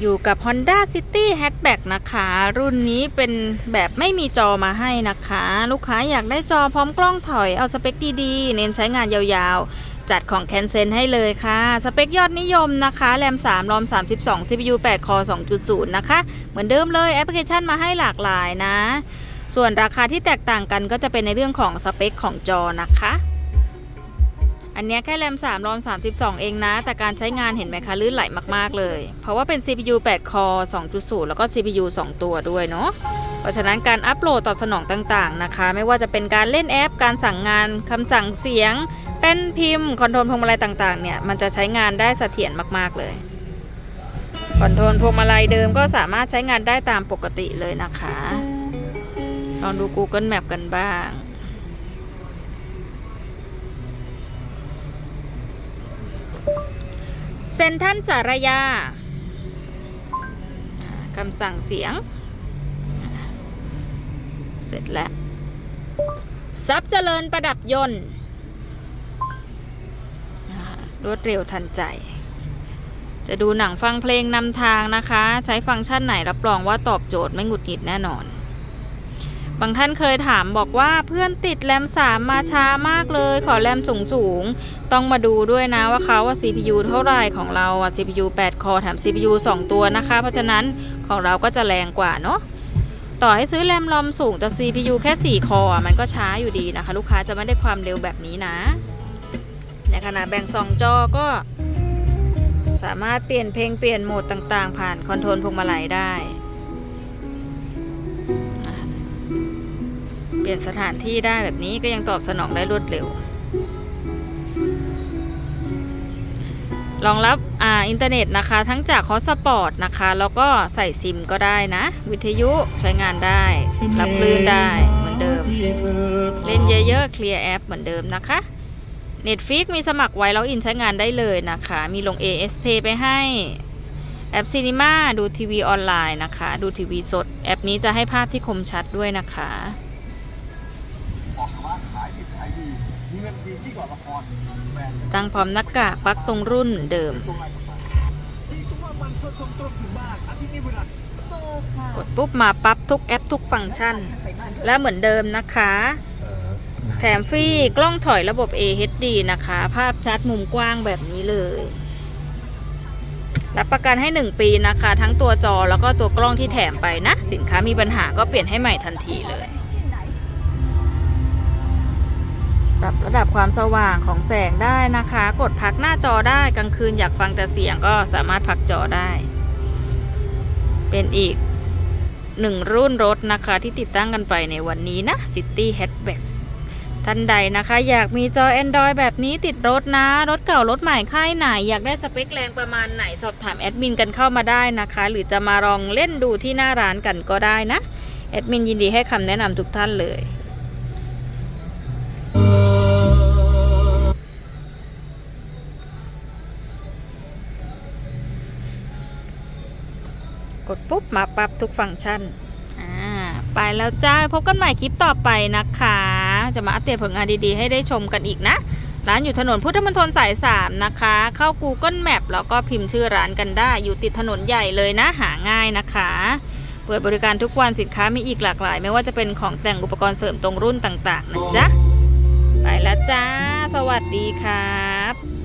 อยู่กับ Honda City Hatchback นะคะ รุ่นนี้เป็นแบบไม่มีจอมาให้นะคะ ลูกค้าอยากได้จอพร้อมกล้องถอยเอาสเปคดีๆ เน้นใช้งานยาวๆ จัดของแคนเซนให้เลยค่ะ สเปคยอดนิยมนะคะแรม 3 รอม 32 CPU 8 คอ 2.0 นะคะ เหมือนเดิมเลยแอปพลิเคชันมาให้หลากหลายนะ ส่วนราคาที่แตกต่างกันก็จะเป็นในเรื่องของสเปคของจอนะคะ อันนี้แค่แรม3รอม32 เองนะ แต่การใช้งานเห็นไหมคะลื่นไหลมากๆเลย เพราะว่าเป็น CPU 8 คอ2.0 แล้วก็ CPU 2 ตัวด้วยเนาะ เพราะฉะนั้นการอัปโหลดตอบสนองต่างๆนะคะ ไม่ว่าจะเป็นการเล่นแอป การสั่งงานคำสั่งเสียง เป็นพิมพ์ คอนโทรลพวงมาลัยต่างๆ เนี่ย มันจะใช้งานได้เสถียรมากๆเลย คอนโทรลพวงมาลัยเดิมก็สามารถใช้งานได้ตามปกติเลยนะคะ ลองดู Google Map กันบ้าง เซนทรันสารยาคำสั่งเสียง เสร็จแล้วทรัพย์เจริญประดับยนต์รวดเร็วทันใจ จะดูหนังฟังเพลงนำทางนะคะ ใช้ฟังก์ชันไหนรับรองว่าตอบโจทย์ไม่หงุดหงิดแน่นอน บางท่านเคยถามบอกว่าเพื่อนติดแรม3มมาช้ามากเลย ขอแรมสูงสูง ต้องมาดูด้วยนะว่าเขาว่า CPU เท่าไหร่ของเราอะ CPU 8 คอแถม CPU 2 ตัวนะคะ เพราะฉะนั้นของเราก็จะแรงกว่าเนาะต่อให้ซื้อแรมลอมสูงแต่ CPU แค่ 4 คอมันก็ช้าอยู่ดีนะคะ ลูกค้าจะไม่ได้ความเร็วแบบนี้นะ ในขณะแบ่งสองจอก็ สามารถเปลี่ยนเพลงเปลี่ยนโหมดต่างๆ ผ่านคอนโทรลพวงมาลัยได้ เปลี่ยนสถานที่ได้แบบนี้ก็ยังตอบสนองได้รวดเร็ว รองรับอ่าอินเทอร์เน็ตนะคะ ทั้งจากคอสปอร์ตนะคะ แล้วก็ใส่ซิมก็ได้นะ วิทยุใช้งานได้ รับคลื่นได้เหมือนเดิม เล่นเยอะๆเคลียร์แอปเหมือนเดิมนะคะ Netflix มีสมัครไว้แล้วอินใช้งานได้เลยนะคะ มีลง AS Pay ไปให้แอป Cinema ดูทีวีออนไลน์นะคะ ดูทีวีสด แอปนี้จะให้ภาพที่คมชัดด้วยนะคะ ตั้งพร้อมหน้ากากปลักตรงรุ่นเดิมตัวอะไรต่างๆที่ทุกวันมันสดตรงตรงถึงบ้านอาทิตย์นี้เวลากดปุ๊บมาปั๊บทุกแอปทุกฟังก์ชัน และเหมือนเดิมนะคะ แถมฟรีกล้องถอยระบบ AHD นะคะ ภาพชัดมุมกว้างแบบนี้เลยรับประกันให้ 1 ปีนะคะ ทั้งตัวจอแล้วก็ตัวกล้องที่แถมไปนะ สินค้ามีปัญหาก็เปลี่ยนให้ใหม่ทันทีเลย ปรับระดับความสว่างของแสงได้นะคะ กดพักหน้าจอได้กลางคืนอยากฟังแต่เสียงก็สามารถพักจอได้ เป็นอีกหนึ่งรุ่นรถนะคะที่ติดตั้งกันไปในวันนี้นะ City Hatchback ท่านใดนะคะ อยากมีจอ Android แบบนี้ติดรถนะ รถเก่ารถใหม่ค่ายไหน อยากได้สเปคแรงประมาณไหนสอบถามแอดมินกันเข้ามาได้นะคะ หรือจะมาลองเล่นดูที่หน้าร้านกันก็ได้นะ แอดมินยินดีให้คำแนะนำทุกท่านเลย กดปุ๊บมาปรับทุกฟังก์ชันอ่าไปแล้วจ้า พบกันใหม่คลิปต่อไปนะคะ จะมาอัปเดตผลงานดีๆ ให้ได้ชมกันอีกนะ ร้านอยู่ถนนพุทธมณฑลสาย 3 นะคะ เข้า Google Map แล้วก็พิมพ์ชื่อร้านกันได้ อยู่ติดถนนใหญ่เลยนะ หาง่ายนะคะเปิดบริการทุกวันสินค้ามีอีกหลากหลาย ไม่ว่าจะเป็นของแต่งอุปกรณ์เสริมตรงรุ่นต่าง ๆ นะจ๊ะ ไปแล้วจ้า สวัสดีครับ